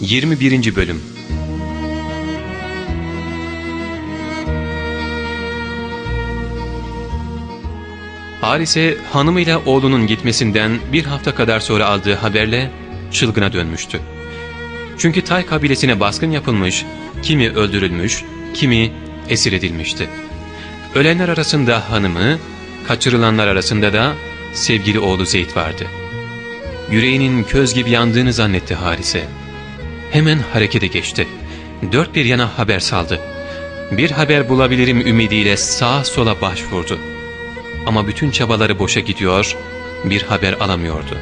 21. Bölüm Harise hanımıyla oğlunun gitmesinden bir hafta kadar sonra aldığı haberle çılgına dönmüştü. Çünkü Tay kabilesine baskın yapılmış, kimi öldürülmüş, kimi esir edilmişti. Ölenler arasında hanımı, kaçırılanlar arasında da sevgili oğlu Zeyd vardı. Yüreğinin köz gibi yandığını zannetti Harise. Hemen harekete geçti. Dört bir yana haber saldı. Bir haber bulabilirim ümidiyle sağa sola başvurdu. Ama bütün çabaları boşa gidiyor, bir haber alamıyordu.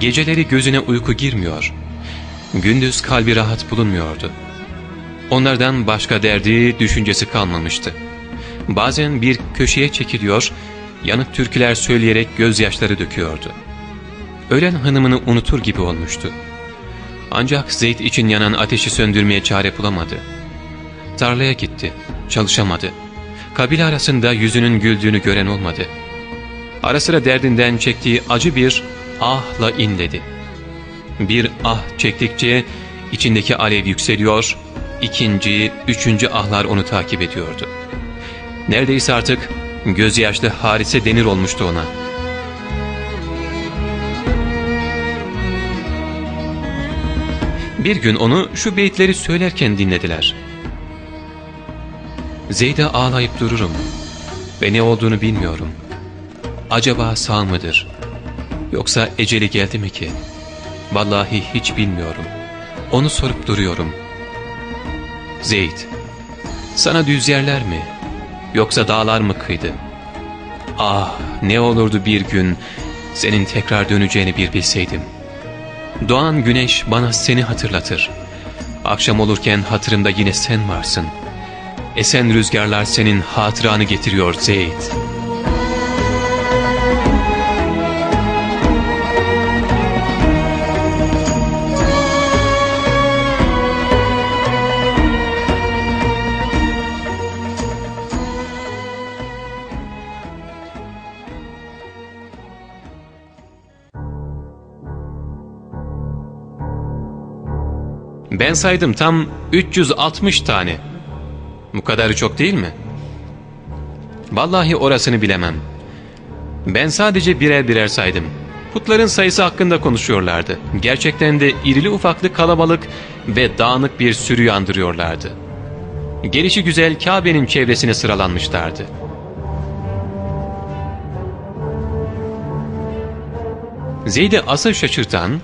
Geceleri gözüne uyku girmiyor. Gündüz kalbi rahat bulunmuyordu. Onlardan başka derdi, düşüncesi kalmamıştı. Bazen bir köşeye çekiliyor, yanık türküler söyleyerek gözyaşları döküyordu. Ölen hanımını unutur gibi olmuştu. Ancak Zeyd için yanan ateşi söndürmeye çare bulamadı. Tarlaya gitti, çalışamadı. Kabile arasında yüzünün güldüğünü gören olmadı. Ara sıra derdinden çektiği acı bir ahla inledi. Bir ah çektikçe içindeki alev yükseliyor, ikinci, üçüncü ahlar onu takip ediyordu. Neredeyse artık gözyaşlı harise denir olmuştu ona. Bir gün onu şu beyitleri söylerken dinlediler. Zeyd'e ağlayıp dururum ve ne olduğunu bilmiyorum. Acaba sağ mıdır? Yoksa eceli geldi mi ki? Vallahi hiç bilmiyorum. Onu sorup duruyorum. Zeyd, sana düz yerler mi? Yoksa dağlar mı kıydı? Ah ne olurdu bir gün senin tekrar döneceğini bir bilseydim. Doğan güneş bana seni hatırlatır. Akşam olurken hatırımda yine sen varsın. Esen rüzgarlar senin hatıranı getiriyor Zeyd. Ben saydım tam 360 tane. Bu kadarı çok değil mi? Vallahi orasını bilemem. Ben sadece birer birer saydım. Putların sayısı hakkında konuşuyorlardı. Gerçekten de irili ufaklı kalabalık ve dağınık bir sürü andırıyorlardı. Gelişi güzel Kabe'nin çevresine sıralanmışlardı. Zeyd'i asıl şaşırtan,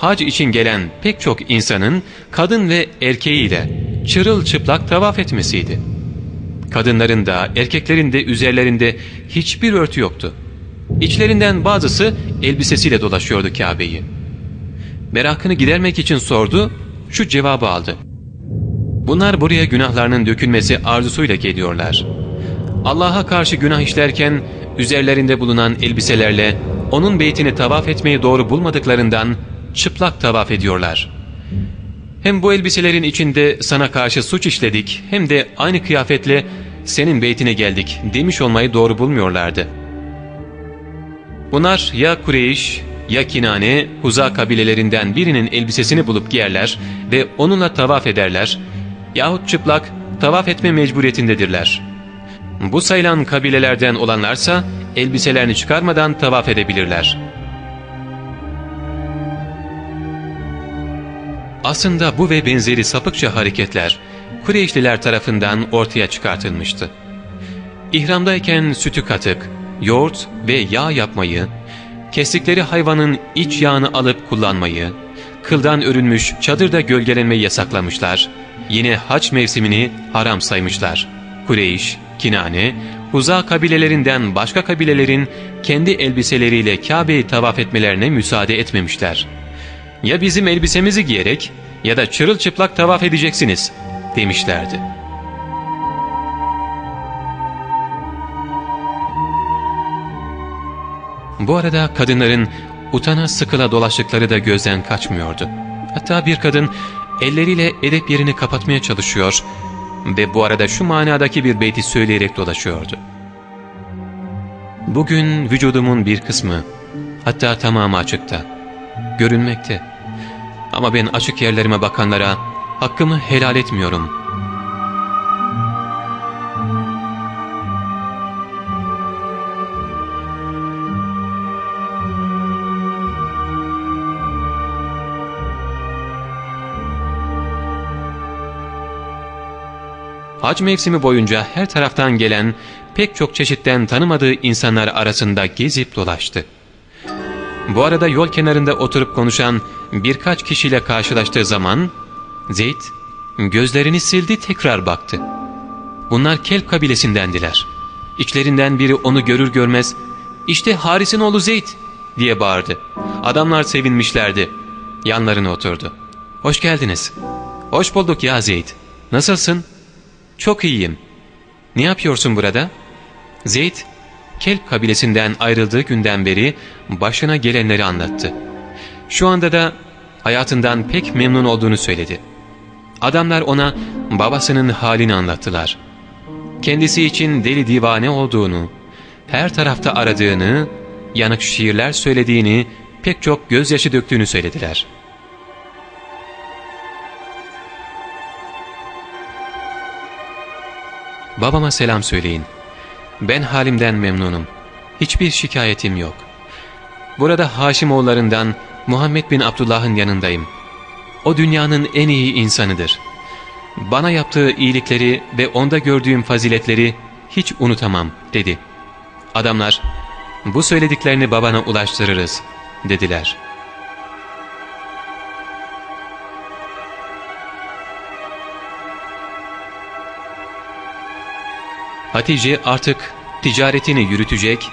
hac için gelen pek çok insanın kadın ve erkeğiyle çırılçıplak tavaf etmesiydi. Kadınların da erkeklerin de üzerlerinde hiçbir örtü yoktu. İçlerinden bazısı elbisesiyle dolaşıyordu Kabe'yi. Merakını gidermek için sordu, şu cevabı aldı. Bunlar buraya günahlarının dökülmesi arzusuyla geliyorlar. Allah'a karşı günah işlerken üzerlerinde bulunan elbiselerle onun beytini tavaf etmeyi doğru bulmadıklarından çıplak tavaf ediyorlar. Hem bu elbiselerin içinde sana karşı suç işledik hem de aynı kıyafetle senin beytine geldik demiş olmayı doğru bulmuyorlardı. Bunlar ya Kureyş ya Kinane, Huza kabilelerinden birinin elbisesini bulup giyerler ve onunla tavaf ederler yahut çıplak tavaf etme mecburiyetindedirler. Bu sayılan kabilelerden olanlarsa elbiselerini çıkarmadan tavaf edebilirler. Aslında bu ve benzeri sapıkça hareketler Kureyşliler tarafından ortaya çıkartılmıştı. İhramdayken sütü katık, yoğurt ve yağ yapmayı, kestikleri hayvanın iç yağını alıp kullanmayı, kıldan örülmüş çadırda gölgelenmeyi yasaklamışlar, yine haç mevsimini haram saymışlar. Kureyş, Kinane, Huza kabilelerinden başka kabilelerin kendi elbiseleriyle Kabe'yi tavaf etmelerine müsaade etmemişler. Ya bizim elbisemizi giyerek ya da çırılçıplak tavaf edeceksiniz demişlerdi. Bu arada kadınların utana sıkıla dolaştıkları da gözden kaçmıyordu. Hatta bir kadın elleriyle edep yerini kapatmaya çalışıyor ve bu arada şu manadaki bir beyti söyleyerek dolaşıyordu. Bugün vücudumun bir kısmı, hatta tamamı açıkta, görünmekte. Ama ben açık yerlerime bakanlara hakkımı helal etmiyorum. Hac mevsimi boyunca her taraftan gelen pek çok çeşitten tanımadığı insanlar arasında gezip dolaştı. Bu arada yol kenarında oturup konuşan birkaç kişiyle karşılaştığı zaman Zeyd gözlerini sildi tekrar baktı. Bunlar Kelp kabilesindendiler. İçlerinden biri onu görür görmez işte Haris'in oğlu Zeyd diye bağırdı. Adamlar sevinmişlerdi. Yanlarına oturdu. Hoş geldiniz. Hoş bulduk ya Zeyd. Nasılsın? Çok iyiyim. Ne yapıyorsun burada? Zeyd, Kelp kabilesinden ayrıldığı günden beri başına gelenleri anlattı. Şu anda da hayatından pek memnun olduğunu söyledi. Adamlar ona babasının halini anlattılar. Kendisi için deli divane olduğunu, her tarafta aradığını, yanık şiirler söylediğini, pek çok gözyaşı döktüğünü söylediler.'' Babama selam söyleyin. Ben halimden memnunum. Hiçbir şikayetim yok. Burada Haşimoğullarından Muhammed bin Abdullah'ın yanındayım. O dünyanın en iyi insanıdır. Bana yaptığı iyilikleri ve onda gördüğüm faziletleri hiç unutamam dedi. Adamlar bu söylediklerini babana ulaştırırız dediler.'' Hatice artık ticaretini yürütecek,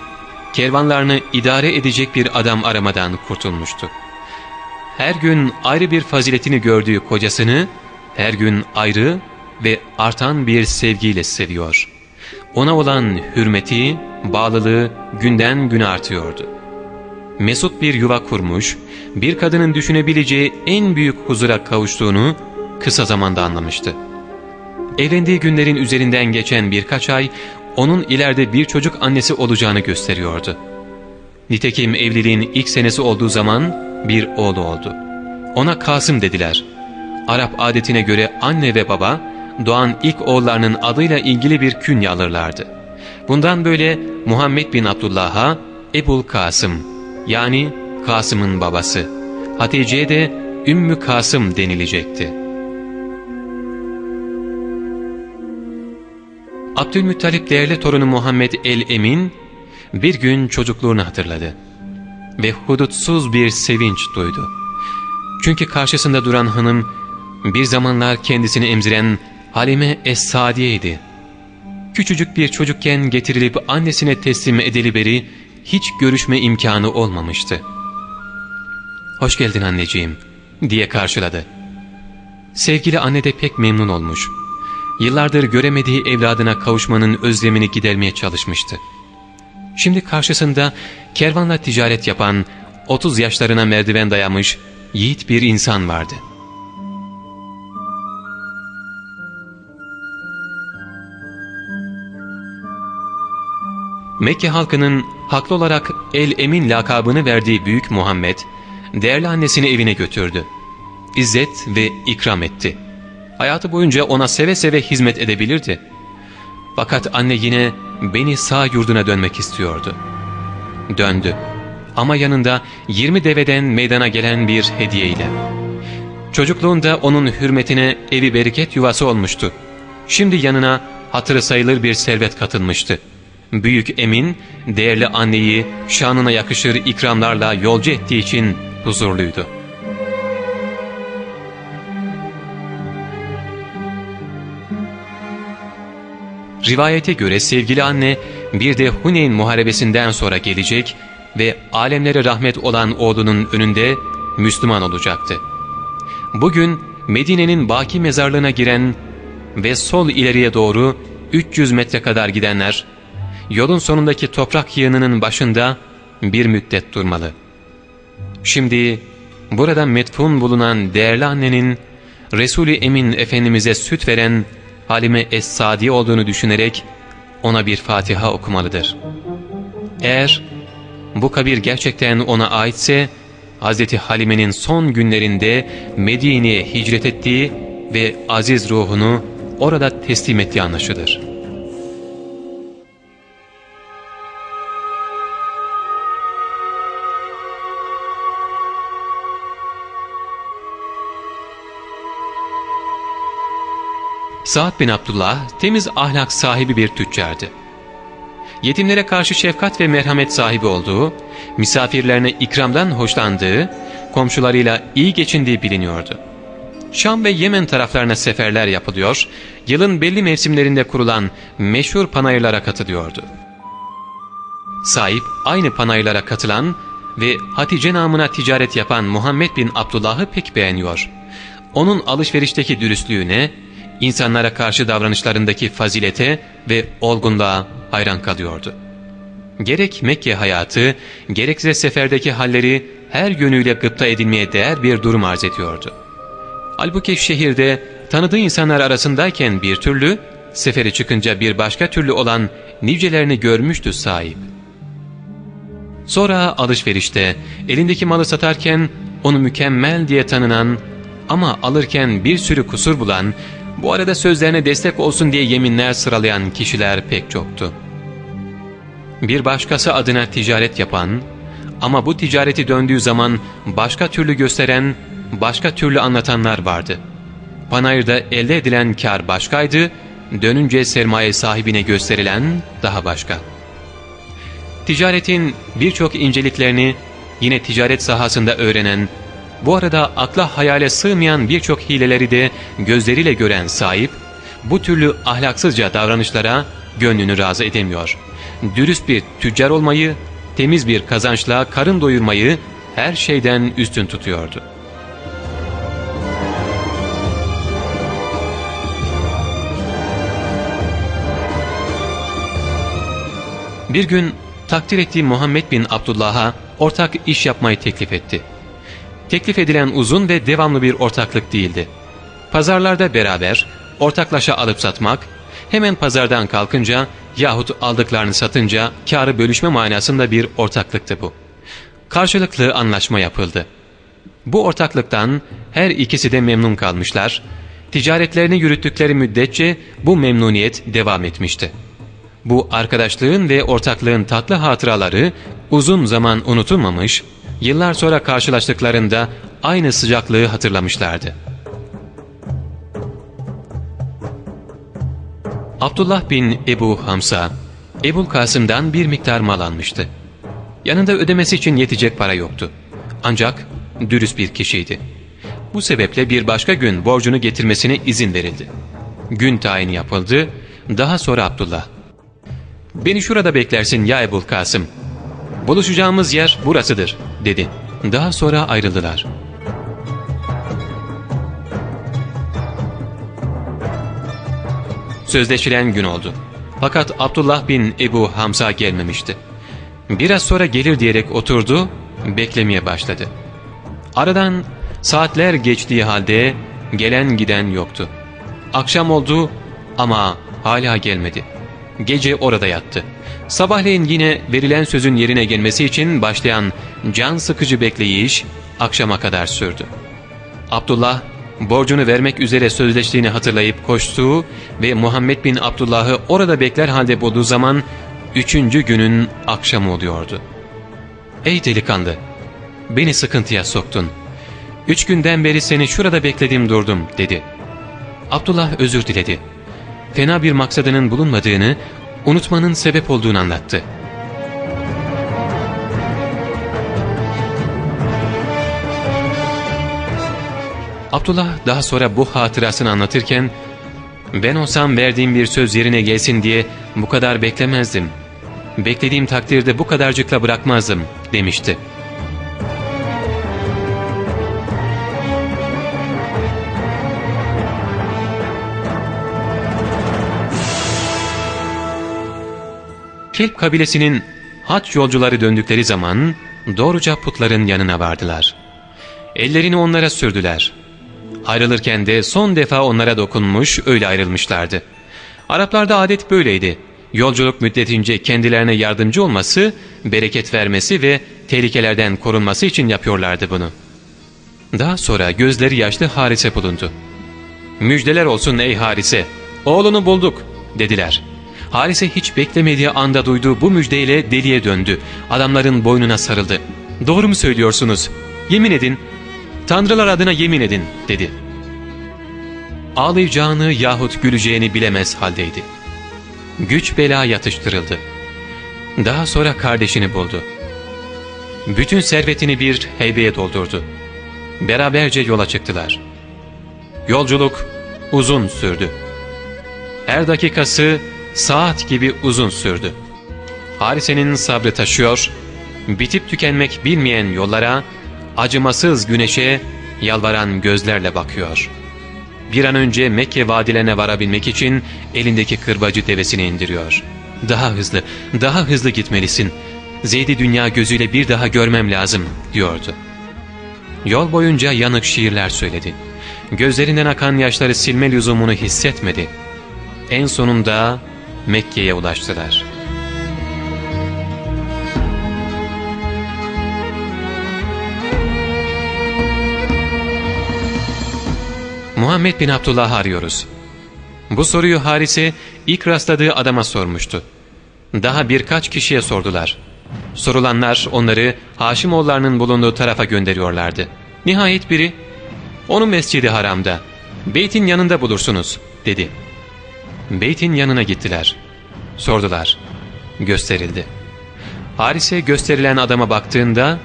kervanlarını idare edecek bir adam aramadan kurtulmuştu. Her gün ayrı bir faziletini gördüğü kocasını, her gün ayrı ve artan bir sevgiyle seviyor. Ona olan hürmeti, bağlılığı günden güne artıyordu. Mesut bir yuva kurmuş, bir kadının düşünebileceği en büyük huzura kavuştuğunu kısa zamanda anlamıştı. Evlendiği günlerin üzerinden geçen birkaç ay onun ileride bir çocuk annesi olacağını gösteriyordu. Nitekim evliliğin ilk senesi olduğu zaman bir oğlu oldu. Ona Kasım dediler. Arap adetine göre anne ve baba doğan ilk oğullarının adıyla ilgili bir künye alırlardı. Bundan böyle Muhammed bin Abdullah'a Ebul Kasım yani Kasım'ın babası, Hatice'ye de Ümmü Kasım denilecekti. Abdülmuttalip değerli torunu Muhammed el-Emin bir gün çocukluğunu hatırladı ve hudutsuz bir sevinç duydu. Çünkü karşısında duran hanım bir zamanlar kendisini emziren Halime Es-Sadiye'ydi. Küçücük bir çocukken getirilip annesine teslim beri hiç görüşme imkanı olmamıştı. ''Hoş geldin anneciğim.'' diye karşıladı. Sevgili anne de pek memnun olmuş. Yıllardır göremediği evladına kavuşmanın özlemini gidermeye çalışmıştı. Şimdi karşısında kervanla ticaret yapan, 30 yaşlarına merdiven dayamış yiğit bir insan vardı. Mekke halkının haklı olarak El-Emin lakabını verdiği Büyük Muhammed, değerli annesini evine götürdü. İzzet ve ikram etti. Hayatı boyunca ona seve seve hizmet edebilirdi. Fakat anne yine beni sağ yurduna dönmek istiyordu. Döndü. Ama yanında 20 deveden meydana gelen bir hediyeyle. Çocukluğunda onun hürmetine evi bereket yuvası olmuştu. Şimdi yanına hatırı sayılır bir servet katılmıştı. Büyük Emin, değerli anneyi şanına yakışır ikramlarla yolcu ettiği için huzurluydu. Rivayete göre sevgili anne bir de Huneyn muharebesinden sonra gelecek ve alemlere rahmet olan oğlunun önünde Müslüman olacaktı. Bugün Medine'nin Baki mezarlığına giren ve sol ileriye doğru 300 metre kadar gidenler, yolun sonundaki toprak yığınının başında bir müddet durmalı. Şimdi burada metfun bulunan değerli annenin Resul-i Emin Efendimiz'e süt veren Halime Es-Sadi olduğunu düşünerek ona bir Fatiha okumalıdır. Eğer bu kabir gerçekten ona aitse Hz. Halime'nin son günlerinde Medine'ye hicret ettiği ve aziz ruhunu orada teslim ettiği anlaşılır. Sa'd bin Abdullah temiz ahlak sahibi bir tüccardı. Yetimlere karşı şefkat ve merhamet sahibi olduğu, misafirlerine ikramdan hoşlandığı, komşularıyla iyi geçindiği biliniyordu. Şam ve Yemen taraflarına seferler yapılıyor, yılın belli mevsimlerinde kurulan meşhur panayırlara katılıyordu. Sahip aynı panayırlara katılan ve Hatice namına ticaret yapan Muhammed bin Abdullah'ı pek beğeniyor. Onun alışverişteki dürüstlüğüne, insanlara karşı davranışlarındaki fazilete ve olgunluğa hayran kalıyordu. Gerek Mekke hayatı, gerekse seferdeki halleri her yönüyle gıpta edilmeye değer bir durum arz ediyordu. Halbuki şehirde tanıdığı insanlar arasındayken bir türlü, seferi çıkınca bir başka türlü olan nicelerini görmüştü sahip. Sonra alışverişte elindeki malı satarken onu mükemmel diye tanınan ama alırken bir sürü kusur bulan, bu arada sözlerine destek olsun diye yeminler sıralayan kişiler pek çoktu. Bir başkası adına ticaret yapan ama bu ticareti döndüğü zaman başka türlü gösteren, başka türlü anlatanlar vardı. Panayırda elde edilen kar başkaydı, dönünce sermaye sahibine gösterilen daha başka. Ticaretin birçok inceliklerini yine ticaret sahasında öğrenen, bu arada akla hayale sığmayan birçok hileleri de gözleriyle gören sahip, bu türlü ahlaksızca davranışlara gönlünü razı edemiyor. Dürüst bir tüccar olmayı, temiz bir kazançla karın doyurmayı her şeyden üstün tutuyordu. Bir gün takdir ettiği Muhammed bin Abdullah'a ortak iş yapmayı teklif etti. Teklif edilen uzun ve devamlı bir ortaklık değildi. Pazarlarda beraber ortaklaşa alıp satmak, hemen pazardan kalkınca yahut aldıklarını satınca karı bölüşme manasında bir ortaklıktı bu. Karşılıklı anlaşma yapıldı. Bu ortaklıktan her ikisi de memnun kalmışlar, ticaretlerini yürüttükleri müddetçe bu memnuniyet devam etmişti. Bu arkadaşlığın ve ortaklığın tatlı hatıraları uzun zaman unutulmamış, yıllar sonra karşılaştıklarında aynı sıcaklığı hatırlamışlardı. Abdullah bin Ebu Hamsa, Ebul Kasım'dan bir miktar mal almıştı. Yanında ödemesi için yetecek para yoktu. Ancak dürüst bir kişiydi. Bu sebeple bir başka gün borcunu getirmesine izin verildi. Gün tayini yapıldı, daha sonra Abdullah, ''Beni şurada beklersin ya Ebul Kasım. Buluşacağımız yer burasıdır.'' Dedi. Daha sonra ayrıldılar. Sözleşilen gün oldu. Fakat Abdullah bin Ebu Hamza gelmemişti. Biraz sonra gelir diyerek oturdu, beklemeye başladı. Aradan saatler geçtiği halde gelen giden yoktu. Akşam oldu ama hala gelmedi. Gece orada yattı. Sabahleyin yine verilen sözün yerine gelmesi için başlayan can sıkıcı bekleyiş akşama kadar sürdü. Abdullah borcunu vermek üzere sözleştiğini hatırlayıp koştuğu ve Muhammed bin Abdullah'ı orada bekler halde bulduğu zaman üçüncü günün akşamı oluyordu. ''Ey delikanlı, beni sıkıntıya soktun. Üç günden beri seni şurada bekledim durdum.'' dedi. Abdullah özür diledi. Fena bir maksadının bulunmadığını, unutmanın sebep olduğunu anlattı. Abdullah daha sonra bu hatırasını anlatırken ben olsam verdiğim bir söz yerine gelsin diye bu kadar beklemezdim. Beklediğim takdirde bu kadarcıkla bırakmazdım demişti. Kelp kabilesinin haç yolcuları döndükleri zaman doğruca putların yanına vardılar. Ellerini onlara sürdüler. Ayrılırken de son defa onlara dokunmuş öyle ayrılmışlardı. Araplarda adet böyleydi. Yolculuk müddetince kendilerine yardımcı olması, bereket vermesi ve tehlikelerden korunması için yapıyorlardı bunu. Daha sonra gözleri yaşlı Harise bulundu. ''Müjdeler olsun ey Harise, oğlunu bulduk.'' dediler. Harise hiç beklemediği anda duyduğu bu müjdeyle deliye döndü. Adamların boynuna sarıldı. ''Doğru mu söylüyorsunuz? Yemin edin, Tanrılar adına yemin edin.'' dedi. Ağlayacağını yahut güleceğini bilemez haldeydi. Güç bela yatıştırıldı. Daha sonra kardeşini buldu. Bütün servetini bir heybeye doldurdu. Beraberce yola çıktılar. Yolculuk uzun sürdü. Her dakikası saat gibi uzun sürdü. Harise'nin sabrı taşıyor, bitip tükenmek bilmeyen yollara, acımasız güneşe yalvaran gözlerle bakıyor. Bir an önce Mekke vadilerine varabilmek için elindeki kırbacı devesini indiriyor. Daha hızlı, daha hızlı gitmelisin. Zeyd'i dünya gözüyle bir daha görmem lazım diyordu. Yol boyunca yanık şiirler söyledi. Gözlerinden akan yaşları silme lüzumunu hissetmedi. En sonunda Mekke'ye ulaştılar. Muhammed bin Abdullah'ı arıyoruz. Bu soruyu Harise ilk rastladığı adama sormuştu. Daha birkaç kişiye sordular. Sorulanlar onları Haşimoğullarının bulunduğu tarafa gönderiyorlardı. Nihayet biri, ''Onu mescidi haramda, beytin yanında bulursunuz.'' dedi. Beytin yanına gittiler. Sordular. Gösterildi. Harise gösterilen adama baktığında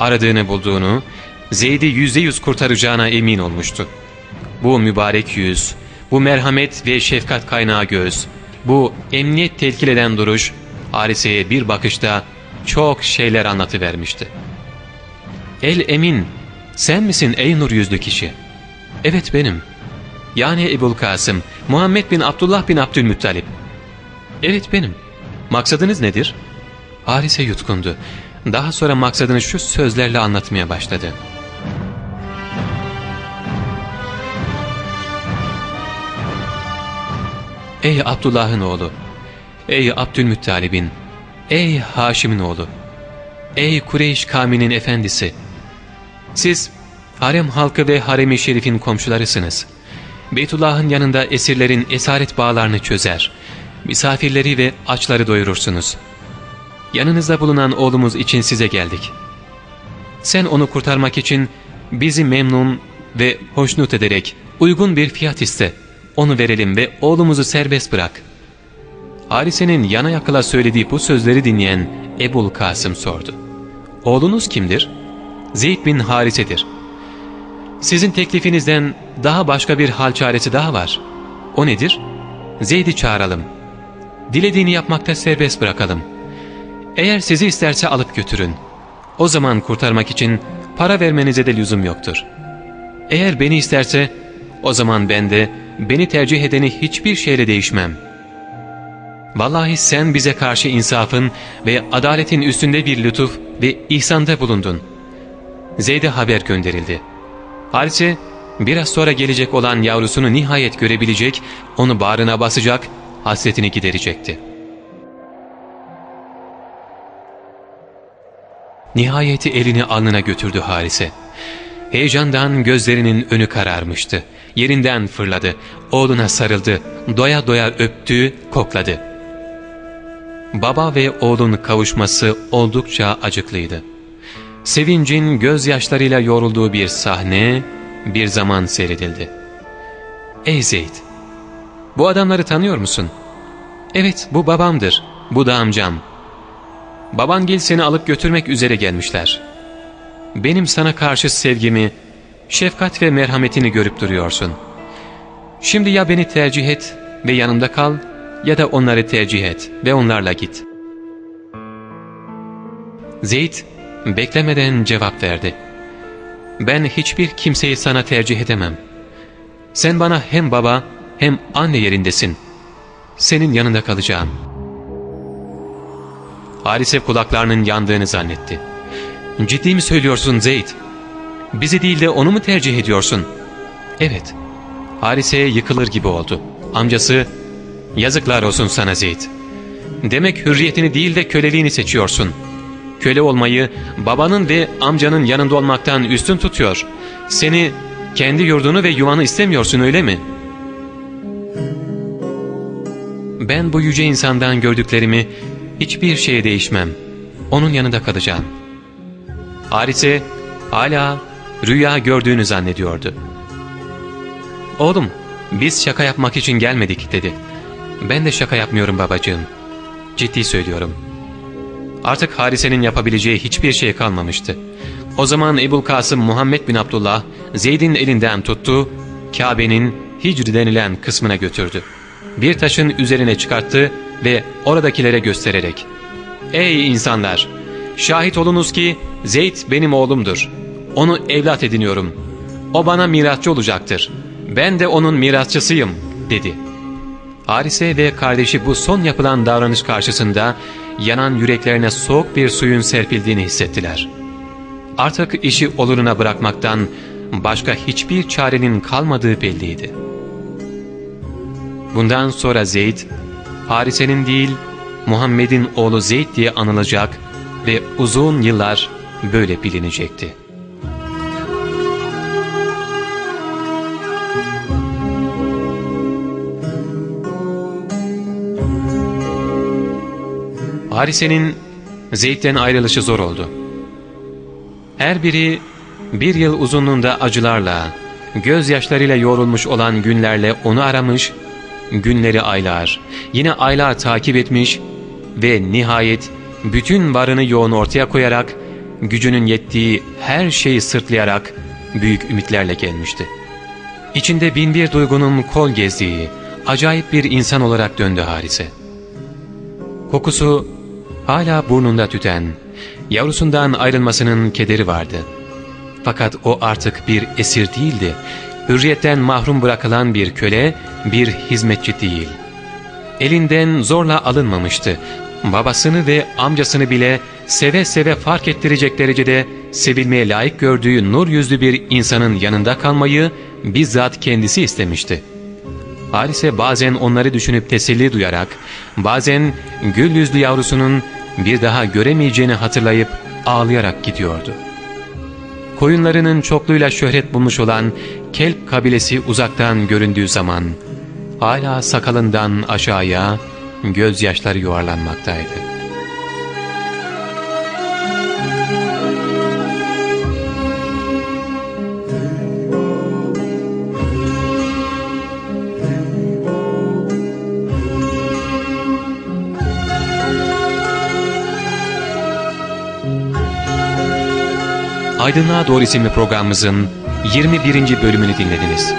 aradığını bulduğunu, Zeyd'i yüzde yüz kurtaracağına emin olmuştu. Bu mübarek yüz, bu merhamet ve şefkat kaynağı göz, bu emniyet telkil eden duruş, Harise'ye bir bakışta çok şeyler anlatıvermişti. El Emin, sen misin ey nur yüzlü kişi? Evet benim. Yani Ebul Kasım, Muhammed bin Abdullah bin Abdülmuttalip. Evet benim. Maksadınız nedir? Harise yutkundu. Daha sonra maksadını şu sözlerle anlatmaya başladı. Ey Abdullah'ın oğlu, ey Abdülmuttalib'in, ey Haşim'in oğlu, ey Kureyş kavminin efendisi. Siz harem halkı ve harem-i şerifin komşularısınız. Beytullah'ın yanında esirlerin esaret bağlarını çözer, misafirleri ve açları doyurursunuz. Yanınızda bulunan oğlumuz için size geldik. Sen onu kurtarmak için bizi memnun ve hoşnut ederek uygun bir fiyat iste.'' onu verelim ve oğlumuzu serbest bırak. Harise'nin yana yakıla söylediği bu sözleri dinleyen Ebul Kasım sordu. Oğlunuz kimdir? Zeyd bin Harise'dir. Sizin teklifinizden daha başka bir hal çaresi daha var. O nedir? Zeyd'i çağıralım. Dilediğini yapmakta serbest bırakalım. Eğer sizi isterse alıp götürün. O zaman kurtarmak için para vermenize de lüzum yoktur. Eğer beni isterse o zaman ben de beni tercih edeni hiçbir şeyle değişmem. Vallahi sen bize karşı insafın ve adaletin üstünde bir lütuf ve ihsanda bulundun. Zeyd'e haber gönderildi. Harise biraz sonra gelecek olan yavrusunu nihayet görebilecek, onu bağrına basacak, hasretini giderecekti. Nihayeti elini alnına götürdü Harise. Heyecandan gözlerinin önü kararmıştı. Yerinden fırladı. Oğluna sarıldı. Doya doya öptü, kokladı. Baba ve oğlun kavuşması oldukça acıklıydı. Sevincin gözyaşlarıyla yorulduğu bir sahne bir zaman seyredildi. Ey Zeyd! Bu adamları tanıyor musun? Evet bu babamdır, bu da amcam. Babangil seni alıp götürmek üzere gelmişler. Benim sana karşı sevgimi, şefkat ve merhametini görüp duruyorsun. Şimdi ya beni tercih et ve yanımda kal ya da onları tercih et ve onlarla git. Zeyd beklemeden cevap verdi. Ben hiçbir kimseyi sana tercih edemem. Sen bana hem baba hem anne yerindesin. Senin yanında kalacağım. Harise kulaklarının yandığını zannetti. Ciddi mi söylüyorsun Zeyd? Bizi değil de onu mu tercih ediyorsun? Evet. Harise'ye yıkılır gibi oldu. Amcası, yazıklar olsun sana Zeyd. Demek hürriyetini değil de köleliğini seçiyorsun. Köle olmayı babanın ve amcanın yanında olmaktan üstün tutuyor. Seni kendi yurdunu ve yuvanı istemiyorsun öyle mi? Ben bu yüce insandan gördüklerimi hiçbir şeye değişmem. Onun yanında kalacağım. Harise hala rüya gördüğünü zannediyordu. Oğlum biz şaka yapmak için gelmedik dedi. Ben de şaka yapmıyorum babacığım. Ciddi söylüyorum. Artık Harise'nin yapabileceği hiçbir şey kalmamıştı. O zaman Ebul Kasım Muhammed bin Abdullah Zeyd'in elinden tuttu, Kabe'nin Hicr denilen kısmına götürdü. Bir taşın üzerine çıkarttı ve oradakilere göstererek ''Ey insanlar! Şahit olunuz ki Zeyd benim oğlumdur. Onu evlat ediniyorum. O bana mirasçı olacaktır. Ben de onun mirasçısıyım.'' dedi. Harise ve kardeşi bu son yapılan davranış karşısında yanan yüreklerine soğuk bir suyun serpildiğini hissettiler. Artık işi oluruna bırakmaktan başka hiçbir çarenin kalmadığı belliydi. Bundan sonra Zeyd, Harise'nin değil Muhammed'in oğlu Zeyd diye anılacak ve uzun yıllar böyle bilinecekti. Harise'nin Zeyd'den ayrılışı zor oldu. Her biri bir yıl uzunluğunda acılarla, gözyaşlarıyla yoğrulmuş olan günlerle onu aramış, günleri aylar, yine aylar takip etmiş ve nihayet bütün varını yoğun ortaya koyarak, gücünün yettiği her şeyi sırtlayarak büyük ümitlerle gelmişti. İçinde bin bir duygunun kol gezdiği, acayip bir insan olarak döndü Harise. Kokusu hala burnunda tüten, yavrusundan ayrılmasının kederi vardı. Fakat o artık bir esir değildi. Hürriyetten mahrum bırakılan bir köle, bir hizmetçi değil. Elinden zorla alınmamıştı. Babasını ve amcasını bile seve seve fark ettirecek derecede sevilmeye layık gördüğü nur yüzlü bir insanın yanında kalmayı bizzat kendisi istemişti. Harise bazen onları düşünüp teselli duyarak, bazen gül yüzlü yavrusunun bir daha göremeyeceğini hatırlayıp ağlayarak gidiyordu. Koyunlarının çokluğuyla şöhret bulmuş olan Kelp kabilesi uzaktan göründüğü zaman, hala sakalından aşağıya gözyaşları yuvarlanmaktaydı. Aydınlığa Doğru isimli programımızın 21. bölümünü dinlediniz.